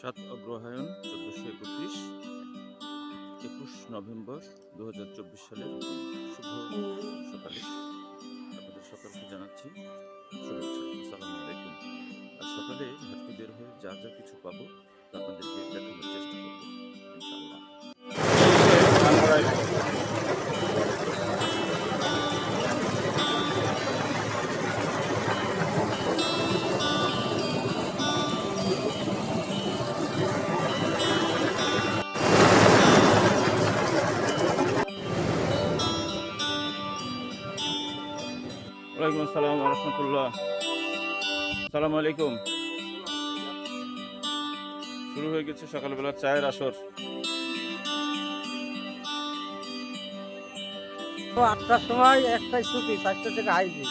সাত অগ্রহায়ণ চোদ্দোশো একত্রিশ, একুশ নভেম্বর দু হাজার চব্বিশ সালের শুভ সকালে। আপনাদের সকলকে জানাচ্ছি আজ সকালে হাঁটতে বের হয়ে যা যা কিছু পাবো আপনাদেরকে দেখানোর চেষ্টা করব, ইনশাআল্লাহ। আসসালাম রহমতুল্লাহ। আসসালামু আলাইকুম। শুরু হয়ে গেছে সকালবেলা চায়ের আসর। আটটার সময় একটাই ছুটি চারটে থেকে আইজি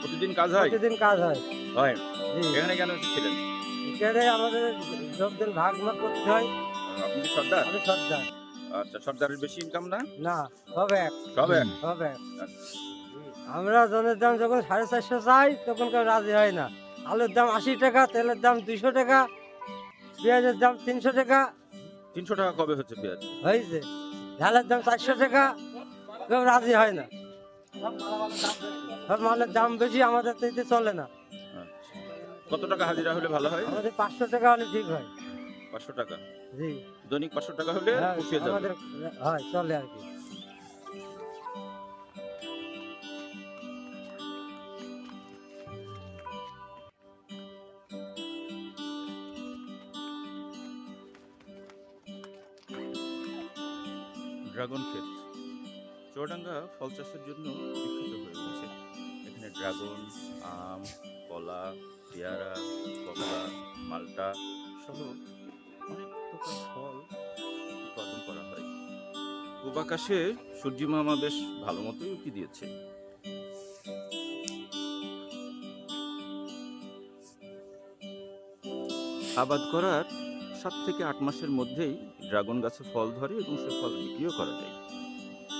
প্রতিদিন কাজ হয়? প্রতিদিন কাজ হয়। হয়? এখানে কেন এসেছিলেন? এখানে আমাদের যোগদান ভাগ ভাগ করতে হয়। আপনি কি সর্দার? আমি সর্দার। আচ্ছা সর্দারের বেশি ইনকাম না? না হবে এক। সব এক? হবে এক। আমরা জনের দাম যখন সাড়ে চারশো চাই তখন কেউ রাজি হয় না। আলুর দাম আশি টাকা তেলের দাম দুইশো টাকা পেঁয়াজের দাম তিনশো টাকা। তিনশো টাকা কবে হচ্ছে পেঁয়াজ? হয়েছে। ঝালের দাম চারশো টাকা কেউ রাজি হয় না। সব মালের দাম বেশি আমাদের তো চলে না। আচ্ছা। কত টাকা হাজিরা হলে ভালো হয়? আমাদের পাঁচশো টাকা হলে ঠিক হয়। পাঁচশো টাকা? জি। দৈনিক পাঁচশো টাকা হলে হ্যাঁ, পুষিয়ে যাবে। আমাদের হয় চলে আর কি। ড্রাগন ক্ষেত চুয়াডাঙ্গা ফল চাষের জন্য বিখ্যাত হয়ে উঠেছে। এখানে ড্রাগন, আম, কলা, পেয়ারা, কমলা, মালটা সহ অনেক প্রকার ফল উৎপাদন করা হয়। পূবাকাশে সূর্যি মামা বেশ ভালো মতোই উকি দিয়েছে। আবাদ করার সাত থেকে আট মাসের মধ্যেই ড্রাগন গাছে ফল ধরে এবং সে ফল বিক্রিও করা যায়।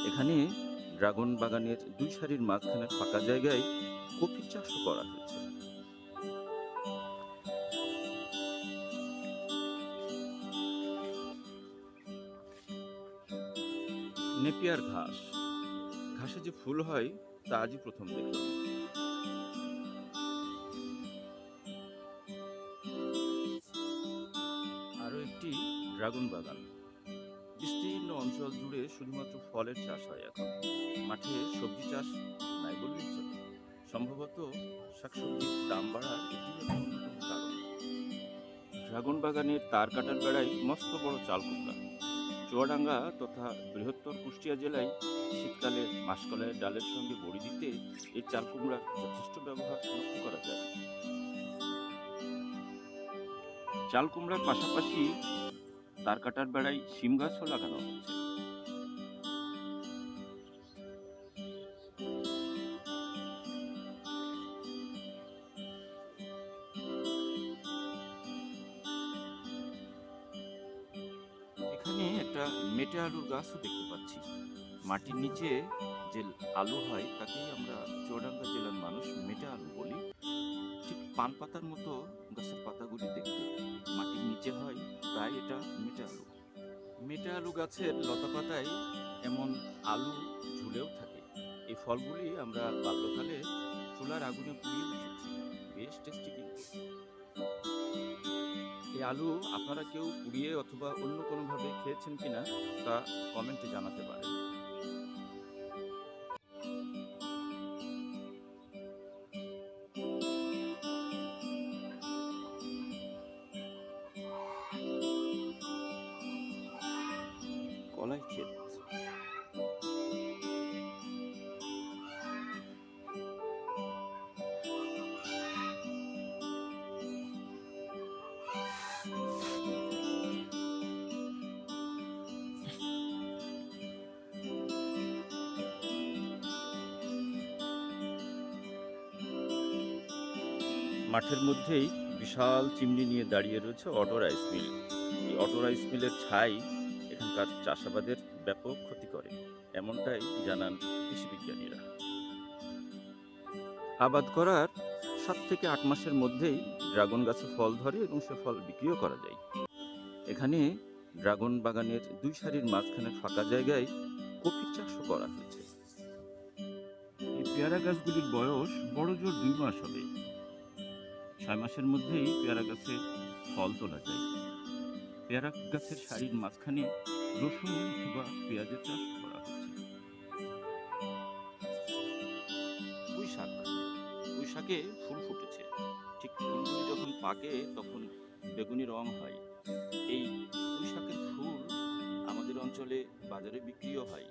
এখানে ড্রাগন বাগানের দুই সারির মাঝখানে ফাঁকা জায়গায় কফি চাষও করা হয়েছে। নেপিয়ার ঘাস। ঘাসে যে ফুল হয়, তা আজই প্রথম দেখলাম। ড্রাগন বাগান। বিস্তীর্ণ অঞ্চল জুড়ে শুধুমাত্র ফলের চাষ হয় এখন। মাঠে সবজি চাষ নাই বললেই চলে। সম্ভবত শাকসবজির দাম বাড়ার ড্রাগন বাগানের তার কাটার বেড়ায় মস্ত বড় চাল কুমড়া চুয়াডাঙ্গা তথা বৃহত্তর কুষ্টিয়া জেলায় শীতকালে মাসকলাইয়ের ডালের সঙ্গে বড়ি দিতে এই চাল কুমড়ার যথেষ্ট ব্যবহার লক্ষ্য করা যায়। চাল কুমড়ার পাশাপাশি তার কাটার বেড়ায় শিম গাছও লাগানো হয়েছে। এখানে একটা মেটে আলুর গাছও দেখতে পাচ্ছি। মাটির নিচে যে আলু হয়, তাকেই আমরা চুয়াডাঙ্গা জেলার মানুষ মেটে আলু বলি। পান পাতার মতো গাছের পাতাগুলি দেখতে মাটির নিচে হয়, তাই এটা মেটে আলু। মেটে আলু গাছের লতা পাতায় এমন আলু ঝুলেও থাকে। এই ফলগুলি আমরা বাল্যকালে চুলার আগুনে পুড়িয়ে উঠেছি বেশ টেস্টি কিন্তু। এই আলু আপনারা কেউ পুড়িয়ে অথবা অন্য কোনোভাবে খেয়েছেন কিনা তা কমেন্টে জানাতে পারেন। ক্ষেত মাঠের মধ্যেই বিশাল চিমনি নিয়ে দাঁড়িয়ে রয়েছে অটো রাইস মিল। এই অটো রাইস মিলের ছাই এখানকার চাষাবাদের ব্যাপক ক্ষতি করে। এমনটাই জানান কৃষি বিজ্ঞানীরা। আবাদ করার সাত থেকে আট মাসের মধ্যেই ড্রাগন গাছে ফল ধরে এবং সে ফল বিক্রিও করা যায়। এখানে ড্রাগন বাগানের দুই সারির মাঝখানে ফাঁকা জায়গায় কফি চাষও করা হয়েছে। এই পেয়ারা গাছগুলির বয়স বড় জোর দুই মাস হবে। ছয় মাসের মধ্যেই পেয়ারা গাছে ফল তোলা যায়। পেয়ারা গাছের শাড়ির মাঝখানে রসুন অথবা পেঁয়াজের চাষ করা হচ্ছে। পুঁই শাক ফুল ফুটেছে। ঠিক ফুলগুলি যখন পাকে, তখন বেগুনি রং হয়। এই শাকের ফুল আমাদের অঞ্চলে বাজারে বিক্রিও হয়।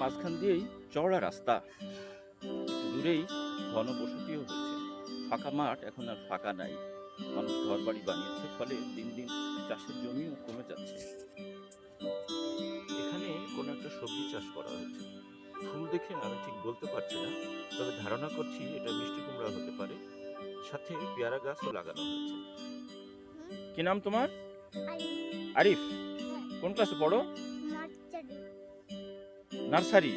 মাঝখান দিয়েই চওড়া রাস্তা। একটু দূরেই ঘনবসতিও হয়েছে। ফাঁকা মাঠ এখন আর ফাঁকা নাই। মানুষ ঘর বাড়ি বানিয়েছে ফলে দিন দিন চাষের জমিও কমে যাচ্ছে। এখানে কোনো একটা সবজি চাষ করা হচ্ছে ফুল দেখে আমি ঠিক বলতে পারছি না তবে ধারণা করছি এটা মিষ্টি কুমড়া হতে পারে। সাথে পেয়ারা গাছও লাগানো হয়েছে। কি নাম তোমার? আরিফ। কোন ক্লাসে পড়ো? নার্সারি?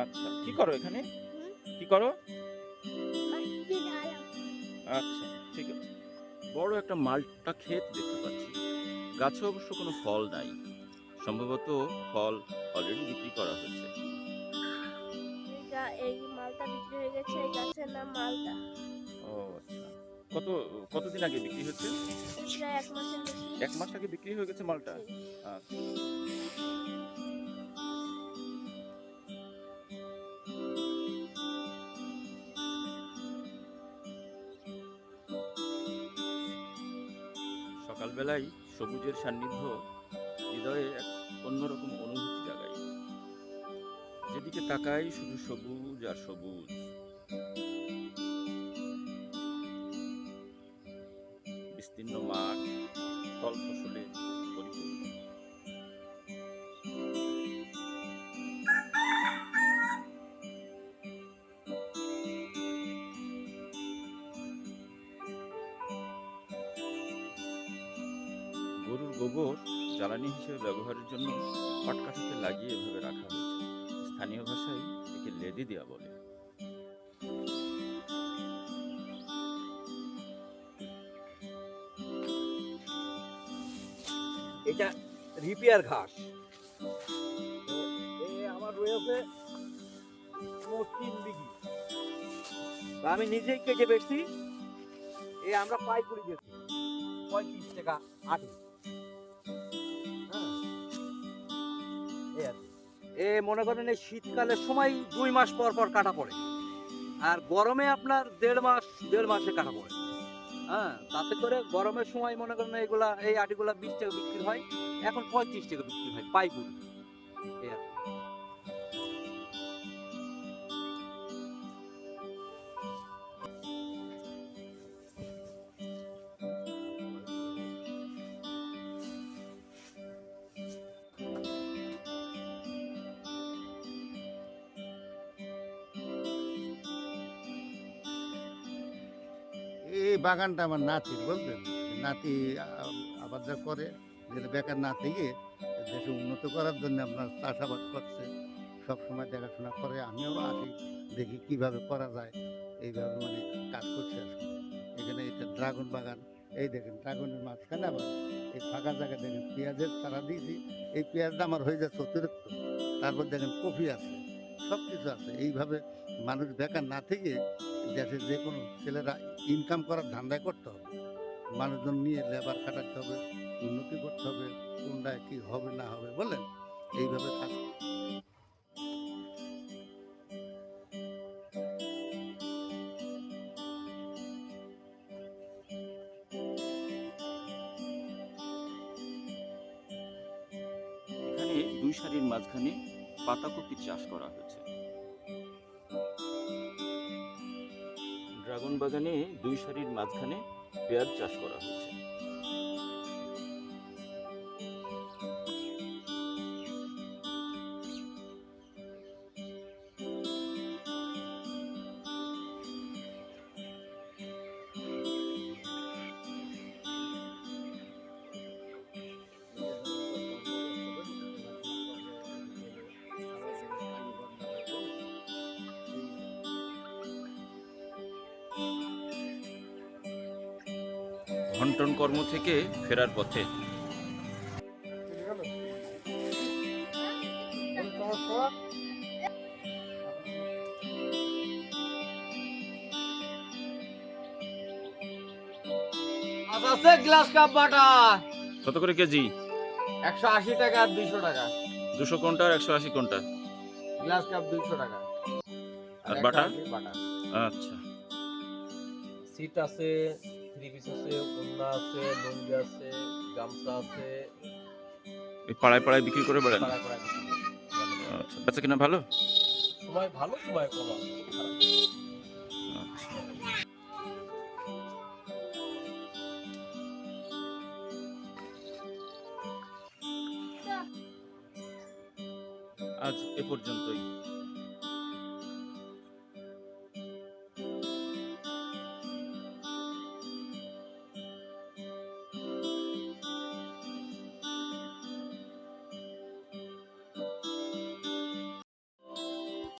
আচ্ছা কি করো এখানে? কি করো? আচ্ছা ঠিক আছে। বড় একটা মালটা ক্ষেত দেখতে পাচ্ছি। গাছে অবশ্য কোনো ফল নাই। সম্ভবত ফল অলরেডি বিক্রি করা হয়েছে। এই মালটা বিক্রি হয়ে গেছে এই গাছের নাম মালটা ও আচ্ছা। কত কতদিন আগে বিক্রি হচ্ছে এক মাস আগে বিক্রি হয়ে গেছে মালটা? আচ্ছা। সবুজের সান্নিধ্য হৃদয়ে এক অন্যরকম অনুভূতি জাগায়। যেদিকে তাকাই শুধু সবুজ আর সবুজ। বিস্তীর্ণ মাঠ গরুর গোবর জ্বালানি হিসেবে ব্যবহারের জন্য পাটকাঠিতে লাগিয়ে এভাবে রাখা হয়েছে। স্থানীয় ভাষায় একে লেদি দেওয়া বলে। এটা রিপেয়ার ঘাস। আমার রয়েছে তিন বিঘি। আমি নিজেই কেটে বেচছি। এ আমরা পাইকুড়ি বেচি পঁয়ত্রিশ টাকা আটি। এ মনে করেন এই শীতকালের সময় দুই মাস পর পর কাটা পড়ে। আর গরমে আপনার দেড় মাস, দেড় মাসে কাটা পড়ে। হ্যাঁ তাতে করে গরমের সময় মনে করেন এইগুলা, এই আটিগুলা বিশ টাকা বিক্রি হয়, এখন পঁয়ত্রিশ টাকা বিক্রি হয় পাইকুড়ি এই আর এই বাগানটা আমার নাতির, বুঝলেন নাতি আবার যা করে যেটা বেকার না থেকে দেশে উন্নত করার জন্য আপনার চাষাবাদ করছে, সব সময় দেখাশোনা করে, আমিও আসি, দেখি কীভাবে করা যায়, এইভাবে মানে কাজ করছে। এখানে এটা ড্রাগন বাগান, এই দেখেন, ড্রাগনের মাঝখানে আবার এই ফাঁকা জায়গা দেখেন পেঁয়াজের চারা দিয়েছি, এই পেঁয়াজটা আমার হয়ে যাচ্ছে অতিরিক্ত, তারপর দেখেন কফি আছে সব কিছু আছে, এইভাবে মানুষ বেকার না থেকে দেশের যে কোনো ছেলেরা ইনকাম করার ধান্দায় করতে হবে। মানুষজন নিয়ে লেবার খাটাতে হবে, উন্নতি করতে হবে, কোনটায় কি হবে না হবে, বলেন? এইভাবে কাজ এখানে দুই সারির মাঝখানে পাতাকপি চাষ করা হয়েছে। ড্রাগন বাগানে দুই সারির মাঝখানে পেয়ার চাষ করা হয়েছে। ঘন্টন কর্ম থেকে ফেরার পথে। আছে গ্লাস কাপ বাটা। কত করে কেজি? একশো আশি টাকা আর দুইশো টাকা। দুশো কোনটা আর একশো আশি কোনটা? গ্লাস কাপ দুইশো টাকা। আর বাটা? বাটা। আচ্ছা। সিট আছে থ্রি পিস আছে ওন্না আছে লুঙ্গি আছে গামছা আছে এই পাড়ায় পাড়ায় বিক্রি করে বেড়ান পাড়া করা কিছু নেই। আচ্ছা বেচা কিনা ভালো সময় ভালো সময় কম আছে। আচ্ছা। আজ এ পর্যন্তই